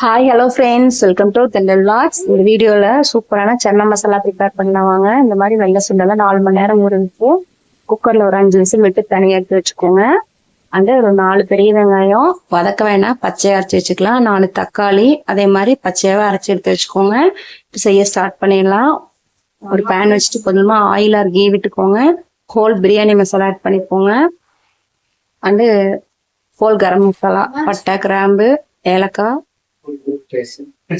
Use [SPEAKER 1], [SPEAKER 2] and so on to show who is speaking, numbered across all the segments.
[SPEAKER 1] Hi hello friends welcome to தெண்டல் வாட்ஸ் இந்த வீடியோவில் சூப்பரான சென்னை மசாலா ப்ரிப்பேர் பண்ணுவாங்க இந்த மாதிரி வெள்ளை சுண்டெல்லாம் நாலு மணி நேரம் ஊற குக்கரில் ஒரு அஞ்சு விசில் விட்டு தனியாக எடுத்து வச்சுக்கோங்க. அண்டு ஒரு நாலு பெரிய வெங்காயம் வதக்க வேணாம் பச்சையாக அரைச்சி வச்சுக்கலாம். நாலு தக்காளி அதே மாதிரி பச்சையாகவே அரைச்சி எடுத்து வச்சுக்கோங்க. இப்போ செய்ய ஸ்டார்ட் பண்ணிடலாம். ஒரு பேன் வச்சுட்டு கொஞ்சமாக ஆயில் ஆர் கீ விட்டுக்கோங்க. ஹோல் பிரியாணி மசாலா ஆட் பண்ணிக்கோங்க. அண்டு ஹோல் கரம் மசாலா பட்டை கிராம்பு ஏலக்காய்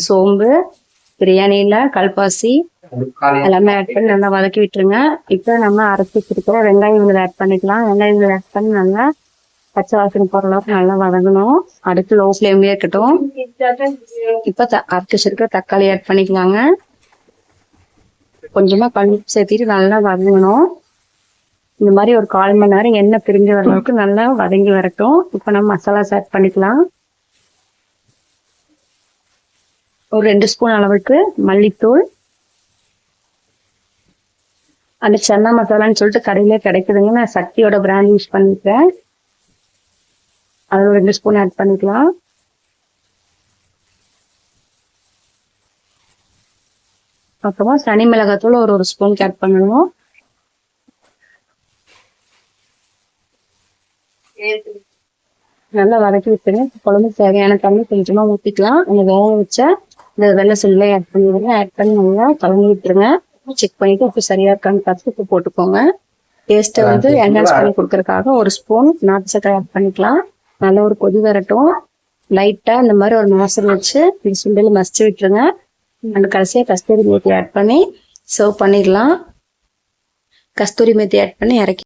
[SPEAKER 1] சோம்பு பிரியாணியில கல்பாசி. எல்லாமே ஆட் பண்ணி நல்லா வதக்கி விட்டுருங்க. இப்போ நம்ம அரைச்சி வச்சிருக்கிற வெங்காயம் இதில் ஆட் பண்ணிக்கலாம். வெங்காயம் இதில் ஆட் பண்ணி நல்லா பச்சை வாசனை போகிற அளவுக்கு நல்லா வதங்கணும். அடுத்து லோ ஃப்ளேம்லேயே இருக்கட்டும். இப்போ த அரைச்சி வச்சிருக்கிற தக்காளி ஆட் பண்ணிக்கலாங்க. கொஞ்சமாக கல் சேர்த்திட்டு நல்லா வதங்கணும். இந்த மாதிரி ஒரு கால் மணி நேரம் எண்ணெய் பிரிஞ்சு வர அளவுக்கு நல்லா வதங்கி வரட்டும். இப்போ நம்ம மசாலாஸ் ஆட் பண்ணிக்கலாம். ஒரு ரெண்டு ஸ்பூன் அளவுக்கு மல்லித்தூள். அந்த சன்னா மசாலான்னு சொல்லிட்டு கடையிலே கிடைக்குதுங்க. நான் சக்தியோட பிராண்ட் யூஸ் பண்ணிக்கிறேன். அதில் ஒரு ரெண்டு ஸ்பூன் ஆட் பண்ணிக்கலாம். அப்புறமா சனி மிளகாத்தூள் ஒரு ஒரு ஸ்பூன் ஆட் பண்ணணும். நல்லா வதக்கி விட்டுருங்க. குழம்பு தேவையான தண்ணி கொஞ்சமாக ஊற்றிக்கலாம் அந்த வேக வச்ச இந்த வெள்ளை சுல்லை ஆட் பண்ணிடுங்க ஆட் பண்ணி நல்லா கலந்து விட்டுருங்க. செக் பண்ணிட்டு உப்பு சரியா இருக்கான்னு பார்த்து உப்பு போட்டுக்கோங்க. டேஸ்ட்டை வந்து என்ஹான்ஸ் பண்ணி கொடுக்கறதுக்காக ஒரு ஸ்பூன் நாட்டு சக்கரை ஆட் பண்ணிக்கலாம். நல்லா ஒரு கொதி வரட்டும். லைட்டா இந்த மாதிரி ஒரு மாசல் வச்சு இந்த சுண்டல் மசிச்சு விட்டுருங்க. அந்த கடைசியா கஸ்தூரி மேத்தி ஆட் பண்ணி சர்வ் பண்ணிடலாம். கஸ்தூரி மேத்தி ஆட் பண்ணி இறக்கி